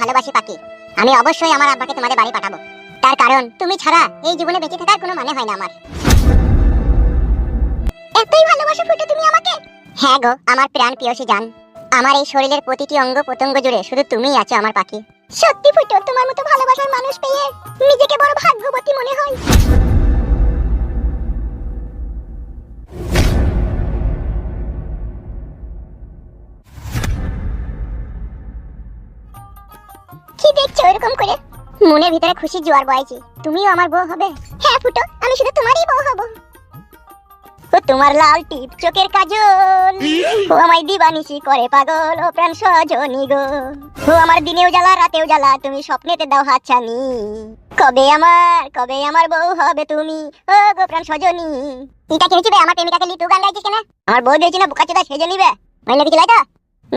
ভালোবাসি পাখি। আমি অবশ্যই আমার আব্বাকে তোমাদের বাড়ি পাঠাবো। তার কারণ, তুমি ছাড়া এই জীবনে বেঁচে থাকার কোনো মানে হয় না আমার। এতই ভালোবাসো ফুটে তুমি আমাকে? হ্যাঁ গো, আমার প্রাণ প্রিয়সী জান। আমার এই শরীরের প্রতিটি অঙ্গ প্রত্যঙ্গ জুড়ে শুধু তুমিই আছো আমার পাখি। সত্যি ফুটো তোমার মতো ভালোবাসার মানুষ পেয়ে নিজেকে বড় ভাগ্যবতী মনে হয়। এরকম করে। মনের ভিতরে খুশি জোয়ার বয়েছে তুমিও আমার বউ হবে। হ্যাঁ ফুটো, আমি শুধু তোমারই বউ হব। ও তোমার লাল টিপ চোখের কাজল। ও আমায় দিবানিসি করে পাগল ও প্রাণ সজনী গো। ও আমার দিনেও জ্বালা, রাতেও জ্বালা, তুমি স্বপ্নেতে দাও হাতছানি কবে আমার কবে আমার বউ হবে তুমি? ও গো প্রাণ সজনী। এটা কি হয়েছে আমার প্রেমিকাকে লিটু গান গাইছিস কেন? আমার বউ দিয়েছি না বুকা চোদা সেজে নিবে। মাইনে কিছু লাইতো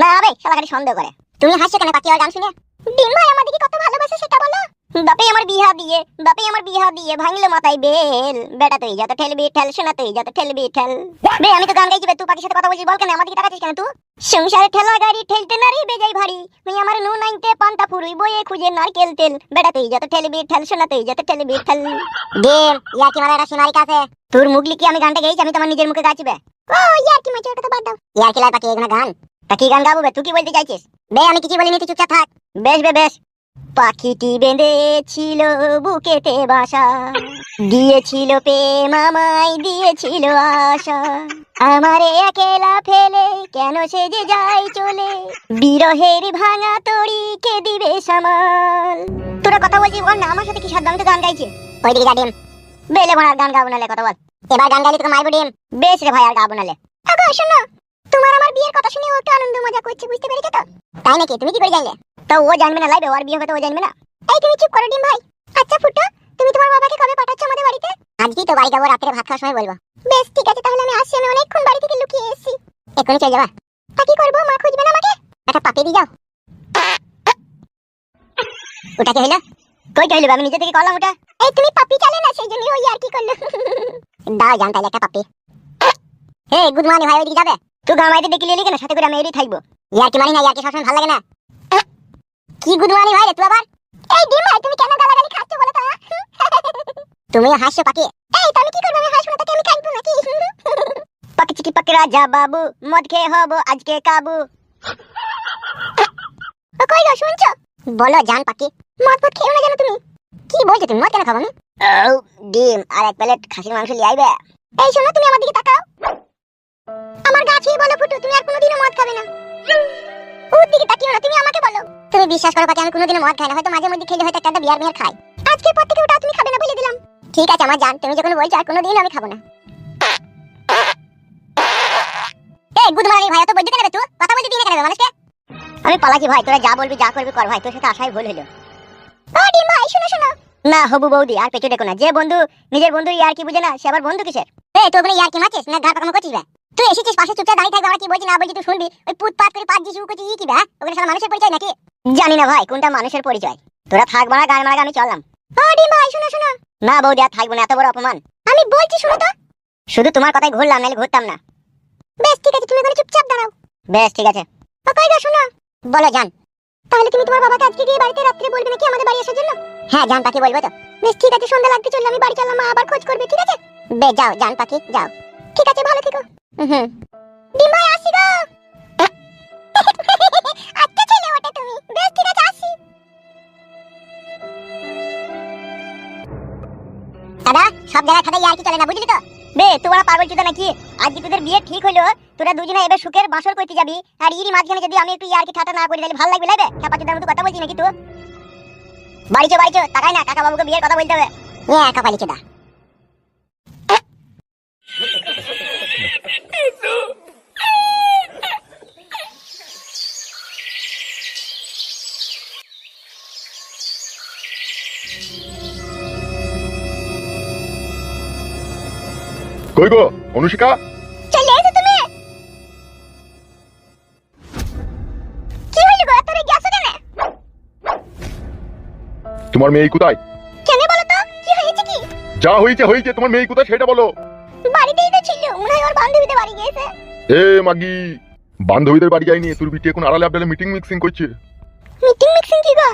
না হবে খালি সন্দেহ করে। তুমি হাসছো কেন? পাখি আর গান শুনে? ডিম ভাই আমাদেরকে কত ভালোবাসে সেটা বলো। বাপে আমার বিহা দিয়ে বাপে আমার বিহা দিয়ে ভাঙলে মাথায় বেল। বেটা তুই যত ঠেলবি ঠেল শোনা তুই যত ঠেলবি ঠেল। বে আমি তো গান গাইছি বে তুই পাখির সাথে কথা বলছিস বল কেন? আমার দিকে তাকাচ্ছিস কেন তুই? সংসারে ঠেলা গাড়ি ঠেলতে নারী বেজাই ভারী। মেয়ে আমার নু নাইতে পান্তা ফুরুই বয়ে খুঁজে নারকেল তেল। বেটা তুই যত ঠেলবি ঠেল শোনা তুই যত ঠেলবি ঠেল। ডিম ইয়া কি মারা সীমারি কাছে। তোর মুগলি কি আমি গানটা গেয়েছি আমি তোমার নিজের মুখে গাইছি বে। ও ইয়ার কি মাঝে কথা বাদ দাও। ইয়ার কি লাই পাখি এগুলো গান। তা কি গান গাবো বে? তুই কি বলতে চাইছিস? বে আমি কিছু বলিনি তুই চুপচাপ থাক। বেশ, বে, বেশ। পাখিটি বেঁধেছিল বুকেতে বাসা। দিয়েছিল প্রেম আমায়, দিয়েছিল আশা। আমারে একলা ফেলে কেন সে যে যায় চলে? বিরহের ভাঙা তড়ি কে দিবে সামাল। তোরা কথা বলছিস বল না আমার সাথে কি সাধ্য? তো গান গাইছি। ওইদিকে যা, ডিম। বেলে ভরার গান গাবো নালে কথা বল। এবার গান গাইলে তোকে মারবো, ডিম। বেশ রে ভাই, আর গাবো নালে। শোনো তোমার আমার বিয়ের কথা শুনে ও একটু আনন্দ মজা করছে, বুঝতে পেরেছ তো? তাই নাকি? তুমি কি করে জানলে? তো ও জানবে না, লাইবে, ওর বিয়ে হবে তো ও জানবে না। এই তুমি চুপ করো ডিম ভাই। আচ্ছা ফুটো, তুমি তোমার বাবাকে কবে পাঠাচ্ছ আমাদের বাড়িতে? আজকেই তো বাড়ি যাব, রাত্রে ভাত খাওয়ার সময় বলব। বেশ, ঠিক আছে, তাহলে আমি আসছি, আমি অনেকক্ষণ বাড়ি থেকে লুকিয়ে এসেছি। এক্ষুনি চলে যাবা? তা কি করব? মা খুঁজবে না আমাকে? একটা পাপি দিয়ে যাও। ওটা কি হইল? কই হইল? আমি নিজে থেকে করলাম ওটা। এই তুমি পাপি চালে না, সেই জন্য ওই আর কি করল। দাও জান তাহলে একটা পাপি হে গুড মর্নিং, ভাই, ওইদিকে যাবে? তুই গান মাইতে ডেকে লিলি কেন? সাথে করে আমি এরই থাকব ইয়ার কি মানি না ইয়ার কি সবসময় ভালো লাগে না? কি মর্নিং ভাই রে তুই আবার? এই ডিম ভাই তুমি কেন গালাগালি খাচ্ছ বলো তো? তুমি হাসছো পাখি। এই তো আমি কি করব? আমি হাসবো না তাকে আমি কাটবো নাকি? পাকি চিকি পাকি রাজা বাবু মদ খেয়ে হব আজকে কাবু। ও কই গো শুনছো? বলো জান পাখি। মদ ফদ খেও না জানো তুমি? কি বলছো তুমি? মদ কেন খাব আমি? ও ডিম আর এক প্লেট খাসির মাংস লিয়ে আইবে। এই শোনো তুমি আমার দিকে তাকাও। আমার গা ছুঁয়ে বলো ফুটু, তুমি আর কোনোদিনও মদ খাবে না। ওর দিকে তাকিও না, তুমি আমাকে বলো। তুমি বিশ্বাস করো, পাখি, আমি কোনোদিনও মদ খাই না, হয়তো মাঝে মধ্যে খেলে হয়তো একটা বিয়ার বিয়ার খাই। আজকের পর থেকে ওটা তুমি খাবে না বলে দিলাম। ঠিক আছে, আমার জান, তুমি যখন বলছো আর কোনোদিন আমি খাব না। এই, গুড মর্নিং ভাই তো বলতে কেন তুই? কথা বলতে দিনে কেন মানুষকে? আমি পালাচ্ছি ভাই, তোরা যা বলবি, যা করবি কর ভাই, তোর সাথে আশাই ভুল হলো। ডিম ভাই, শোনো শোনো। না, হবু বৌদি, আর পেছু দেখো না। যে বন্ধু, নিজের বন্ধু ইয়ার কি বুঝে না, সে আবার বন্ধু কিসের? এই তুই ওখানে ইয়ার কি মাছিস না ঘা পাকানো করছিস বে? তুই এসেছিস পাশে চুপচাপ দাঁড়িয়ে থাকবে, আমরা কি বলছি না বলছি তুই শুনবি? ওই পুত পাত করে পাত দিয়ে শুরু করছিস, ই কি বে ওখানে সারা মানুষের পরিচয় নাকি? জানি না ভাই, কোনটা মানুষের পরিচয়? তোরা থাক মারা, গান মারা, আমি চললাম। ও ভাই, শোনো শোনো। না বৌদি আর থাকব না, এত বড় অপমান। আমি বলছি, শুনো তো। শুধু তোমার কথাই ঘুরলাম, নাহলে ঘুরতাম না। বেশ, ঠিক আছে, তুমি ওখানে চুপচাপ দাঁড়াও। বেশ, ঠিক আছে। ও কই গো, শোনো। বলো, জান। তাহলে তুমি তোমার বাবাকে আজকে গিয়ে বাড়িতে রাত্রে বলবে নাকি আমাদের বাড়ি আসার জন্য? হ্যাঁ জান পাখি বলব তো। বেশ, ঠিক আছে, সন্ধ্যা লাগতে চললে, আমি বাড়ি চললাম, মা আবার খোঁজ করবে, ঠিক আছে? বে যাও, জান পাখি, যাও। ঠিক আছে, ভালো থেকো। হুম। ডিম ভাই আসি গো। আচ্ছা ছেলে ওটা তুমি। বেশ ঠিক আছে আসি। দাদা সব জায়গায় খাতা ইয়ার কি চলে না বুঝলি তো? বে তোমরা পাগল চুদা নাকি? আজকে তোদের বিয়ে ঠিক হইল তোরা দুজনে এবার সুখের বাসর করতে যাবি আর ইরি মাঝখানে যদি আমি একটু ইয়ার কি ঠাটা না করি তাহলে ভালো লাগবে লাগবে চাপা চুদার মতো কথা বলছি নাকি তুই? বাড়ি চো বাড়ি চো তাকাই না কাকা বাবুকে বিয়ের কথা বলতে হবে। হ্যাঁ কাপালি চুদা কই গো চলে এসো তুমি। কি হইল গো তোরে গেছো কেন? তোমার মেয়ে কোথায়? কেন বলো তো? কি হয়েছে কি? যা হয়েছে হয়েছে তোমার মেয়ে কোথায় সেটা বলো। বান্ধবীদের বাড়ি গিয়েছে? এ মাগি বান্ধবীদের বাড়ি তোর বিটি এখন আড়ালে মিটিং মিক্সিং করছে। মিটিং মিক্সিং কি গো?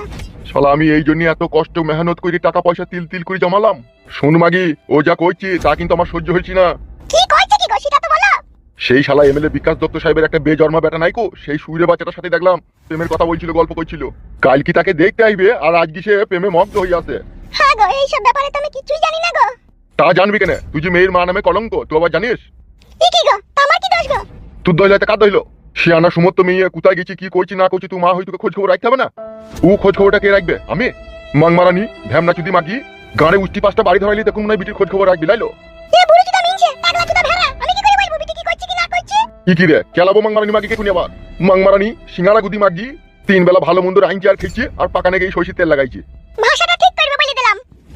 শালা আমি এই জন্য এত কষ্ট মেহনত করে টাকা পয়সা তিল তিল করে জমালাম। শোন মাগি ও যা কইছে তা কিন্তু আমার সহ্য হয়েছি না। কি কইছে কি গো সেটা তো বলো। সেই শালা এমএলএ বিকাশ দত্ত সাহেবের একটা বেজন্মা বেটা নাইকো সেই সুইরে বাচ্চাটার সাথে দেখলাম প্রেমের কথা বলছিল গল্প করছিল। কাল কি তাকে দেখতে আইবে আর আজকে সে প্রেমে মগ্ন হয়ে আছে। হ্যাঁ গো এইসব ব্যাপারে তো আমি কিছুই জানি না গো। তা জানবি কেন? তুই যে মেয়ের মা নামে কলঙ্ক তুই আবার জানিস? গো তা আমার কি দোষ গো তোর দইলে কার দইল সে আনা সমস্ত মেয়ে কোথায় গেছি কি করছি না করছি তুই মা খোঁজ খবর রাখতে হবে না? ও খোঁজ খবরটা কে রাখবে? আমি? মাংমারানি ভ্যামনা চুদি মাগি গাঁড়ে উষ্টি পাঁচটা বাড়ি ধরাইলি তখন বিটির খোঁজ খবর রাখবি লাইলো? কি কি রে? কেলাবো মাংমারানি মাগিকে খুনি আবার? মাংমারানি সিঙ্গারা গুদি মাগি তিন বেলা ভালো মন্দ আইনছি আর খেয়েছি আর পাকানে গিয়ে সরষের তেল লাগাইছি। ভাষাটা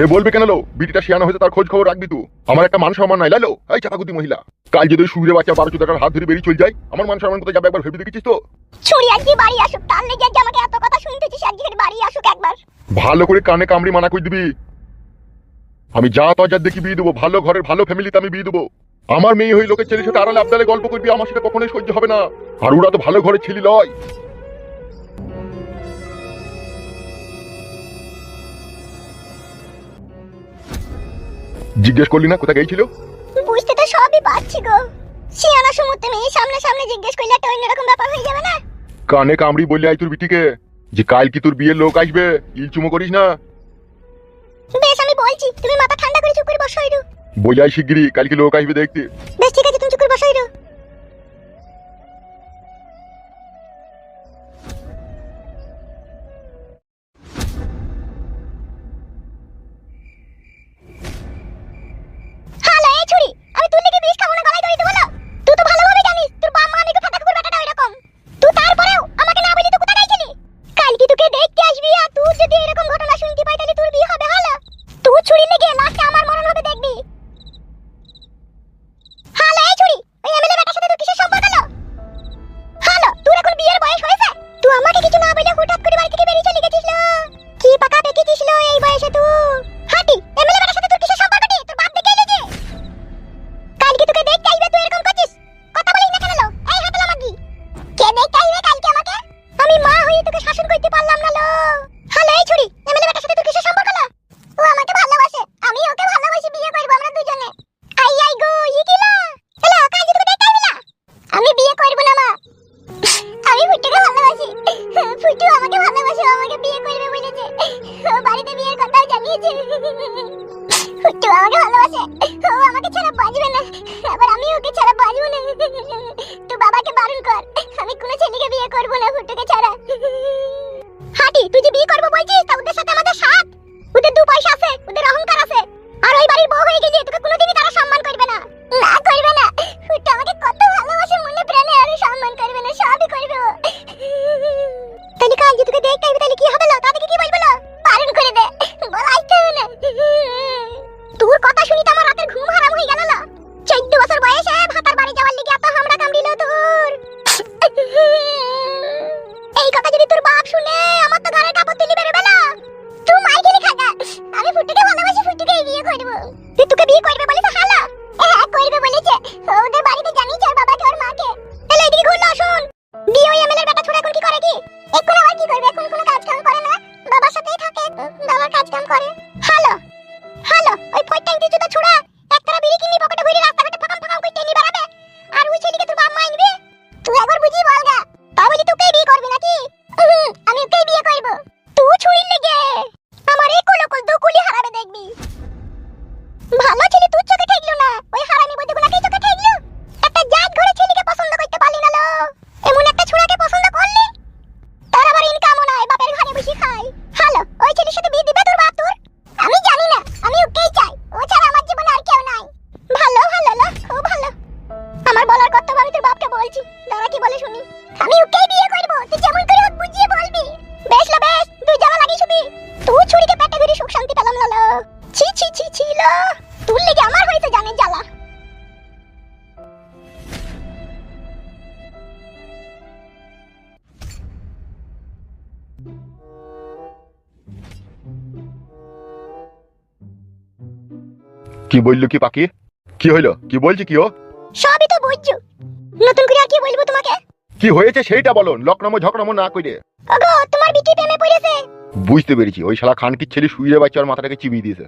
এ বলবি কেন লো? বিটিটা শিয়ানো হয়েছে তার খোঁজ খবর রাখবি তুই আমার একটা মান সম্মান নাই লাইলো এই চাপাগুতি মহিলা। কাল যদি সুরে বাচ্চা বারো চোদ্দটার হাত ধরে বেরিয়ে চলে যায় আমার মান সম্মান কোথায় যাবে একবার ভেবে দেখেছিস তো? ছুরি আজকে বাড়ি আসুক তার লেগে আজকে আমাকে এত কথা শুনতেছিস আজকে বাড়ি আসুক একবার। ভালো করে কানে কামড়ি মানা করে দিবি। আমি যা তজা দেখি বিয়ে দেবো ভালো ঘরের ভালো ফ্যামিলিতে আমি বিয়ে দেবো। আমার মেয়ে হই লোকের ছেলের সাথে আড়ালে আবদালে গল্প করবি আমার সাথে কখনোই সহ্য হবে না। আর ওরা তো ভালো ঘরে ছেলে লয়। জিজ্ঞেস করলি না কোথায় গেছিল বুঝতে তো সবই পারছি গো। শিয়ানা সমুদ্রে মেয়ে সামনে সামনে জিজ্ঞেস করলে একটা অন্যরকম ব্যাপার হয়ে যাবে না? কানে কামড়ি বললে আই তোর বিটিকে যে কাল কি তোর বিয়ের লোক আসবে? ইল চুমো করিস না। বেশ আমি বলছি তুমি মাথা ঠান্ডা করে চুপ করে বসো ইরু। বোঝাই শিগগিরি কালকে লোক আসবে দেখতে? বেশ ঠিক আছে তুমি চুপ করে বসো ফুটু আমাকে ভালোবাসে। ও আমাকে ছাড়া বাঁচবে না। আবার আমি ওকে ছাড়া বাঁচবো না। তুই বাবাকে বারণ কর। আমি কোনো ছেলেকে বিয়ে করব না ফুটুকে ছাড়া। হাঁটি, তুই যে বিয়ে করব বলছিস? hi. কি বলল কি পাখি? কি হইল? কি বলছি কি ও? সবই তো বুঝছ নতুন করে আর কি বলব তোমাকে? কি হয়েছে সেইটা বলো লকনমো ঝকনমো না কইরে। ওগো তোমার বিটি প্রেমে পড়েছে। বুঝতে পেরেছি ওই শালা খানকির ছেলে শুয়ে বাচ্চা ওর মাথাটাকে চিবিয়ে দিয়েছে।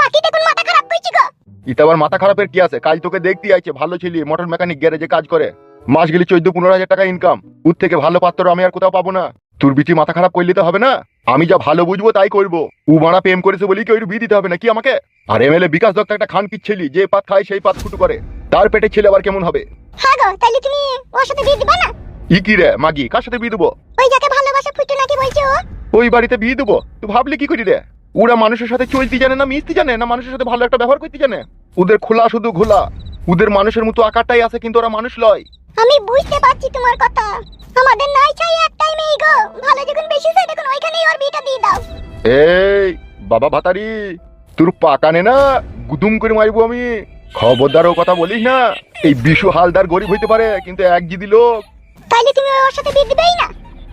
পাখি দেখুন মাথা খারাপ করছি গো? এটা আবার মাথা খারাপের কি আছে? কাজ তোকে দেখতে আইছে ভালো ছেলে মোটর মেকানিক গ্যারেজে কাজ করে। মাস গেলে চোদ্দ পনেরো হাজার টাকা ইনকাম ওর থেকে ভালো পাত্র আমি আর কোথাও পাবো না। তোর বিটি মাথা খারাপ করলে তো হবে না? আমি যা ভালো বুঝব তাই করব। ও মারা প্রেম করেছে বলি কি ওই বিয়ে দিতে হবে না কি আমাকে? আর এমএলএ বিকাশ দত্ত একটা খানকির ছেলে যে পাত খায় সেই পাত ফুটু করে। তার পেটে ছেলে আবার কেমন হবে? হ্যাঁ গো তাহলে তুমি ওর সাথে বিয়ে দিবা না? ই কি রে মাগি কার সাথে বিয়ে দেবো? ওই যাকে ভালোবাসা ফুটো নাকি বলছো ওই বাড়িতে বিয়ে দেবো। তুই ভাবলি কি করি রে? ওরা মানুষের সাথে চলতে জানে না মিশতে জানে না মানুষের সাথে ভালো একটা ব্যবহার করতে জানে? ওদের খোলা শুধু ঘোলা। ওদের মানুষের মতো আকারটাই আছে কিন্তু ওরা মানুষ লয়। আমি বুঝতে পারছি তোমার কথা। আমাদের নাই চাই একটাই মেয়ে গো। ভালো যখন বেশি চাই দেখুন ওইখানেই ওর বিয়েটা দিয়ে দাও। এই বাবা ভাতারি। তোর পাকানে না গুদুম করে মারবো আমি। খবরদারও কথা বলিস না এই বিশু হালদার গরিব হইতে পারে কিন্তু এক জিদি লোক। তাইলে তুমি ওর সাথে বিয়ে দিবেই না?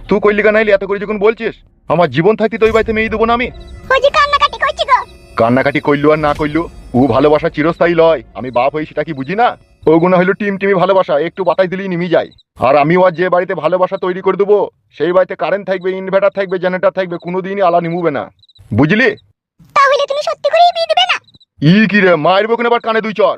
তুই কইলি নাইলি? এত করে যখন বলছিস আমার জীবন থাকতে তো ওই বাড়িতে মেয়ে দেবো না আমি। ওই যে কান্নাকাটি করছি গো। কান্নাকাটি করলু আর না করলু ও ভালোবাসা চিরস্থায়ী লয়। আমি বাপ হই সেটা কি বুঝি না? ওগুলো হইল টিম টিমি ভালোবাসা একটু বাতাই দিলেই নিমি যায়। আর আমিও আর যে বাড়িতে ভালোবাসা তৈরি করে দেবো সেই বাড়িতে কারেন্ট থাকবে ইনভার্টার থাকবে জেনারেটর থাকবে কোনোদিনই আলা নিমুবে না। বুঝলি? তাহলে তুমি সত্যি করেই বিয়ে দেবে না। ই কি রে মায়ের কেন আবার কানে দুই চর?